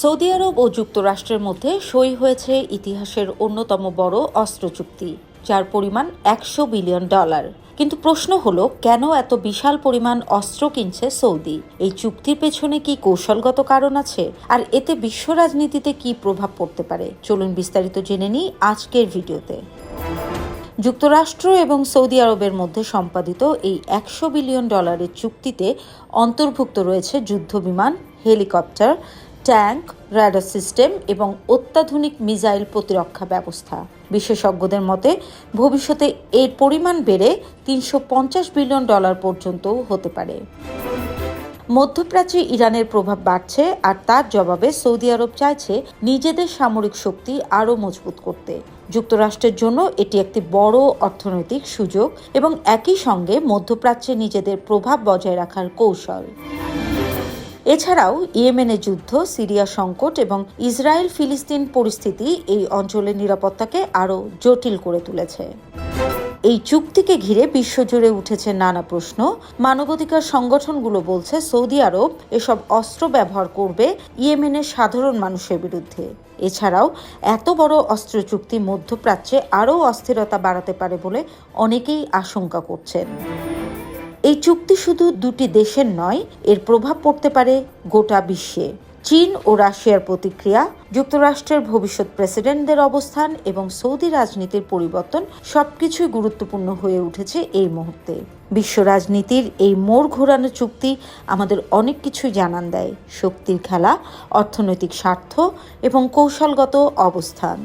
Saudi আরব ও যুক্তরাষ্ট্রের মধ্যে সই হয়েছে ইতিহাসের অন্যতম বড় অস্ত্র চুক্তি, যার পরিমাণ একশো বিলিয়ন ডলার। কিন্তু প্রশ্ন হলো, কেন এত বিশাল পরিমাণ অস্ত্র কিনছে সৌদি? এই চুক্তির পেছনে কি কৌশলগত কারণ আছে? আর এতে বিশ্ব রাজনীতিতে কি প্রভাব পড়তে পারে? চলুন বিস্তারিত জেনে নিই আজকের ভিডিওতে। যুক্তরাষ্ট্র এবং সৌদি আরবের মধ্যে সম্পাদিত এই একশো বিলিয়ন ডলারের চুক্তিতে অন্তর্ভুক্ত রয়েছে যুদ্ধবিমান, হেলিকপ্টার ট্যাঙ্ক, রাডার সিস্টেম এবং অত্যাধুনিক মিসাইল প্রতিরক্ষা ব্যবস্থা। বিশেষজ্ঞদের মতে, ভবিষ্যতে এর পরিমাণ বেড়ে তিনশো পঞ্চাশ বিলিয়ন ডলার পর্যন্তও হতে পারে। মধ্যপ্রাচ্যে ইরানের প্রভাব বাড়ছে আর তার জবাবে সৌদি আরব চাইছে নিজেদের সামরিক শক্তি আরও মজবুত করতে। যুক্তরাষ্ট্রের জন্য এটি একটি বড় অর্থনৈতিক সুযোগ এবং একই সঙ্গে মধ্যপ্রাচ্যে নিজেদের প্রভাব বজায় রাখার কৌশল। এছাড়াও ইয়েমেনে যুদ্ধ, সিরিয়া সংকট এবং ইসরায়েল ফিলিস্তিন পরিস্থিতি এই অঞ্চলের নিরাপত্তাকে আরও জটিল করে তুলেছে। এই চুক্তিকে ঘিরে বিশ্বজুড়ে উঠেছে নানা প্রশ্ন। মানবাধিকার সংগঠনগুলো বলছে সৌদি আরব এসব অস্ত্র ব্যবহার করবে ইয়েমেনের সাধারণ মানুষের বিরুদ্ধে। এছাড়াও এত বড় অস্ত্র চুক্তি মধ্যপ্রাচ্যে আরও অস্থিরতা বাড়াতে পারে বলে অনেকেই আশঙ্কা করছেন। এই চুক্তি শুধু দুটি দেশের নয়, এর প্রভাব পড়তে পারে গোটা বিশ্বে। চীন ও রাশিয়ার প্রতিক্রিয়া, যুক্তরাষ্ট্রের ভবিষ্যৎ প্রেসিডেন্টদের অবস্থান এবং সৌদি রাজনীতির পরিবর্তন সবকিছুই গুরুত্বপূর্ণ হয়ে উঠেছে এই মুহূর্তে। বিশ্ব রাজনীতির এই মোড় ঘোরানো চুক্তি আমাদের অনেক কিছুই জানান দেয়। শক্তির খেলা, অর্থনৈতিক স্বার্থ এবং কৌশলগত অবস্থান।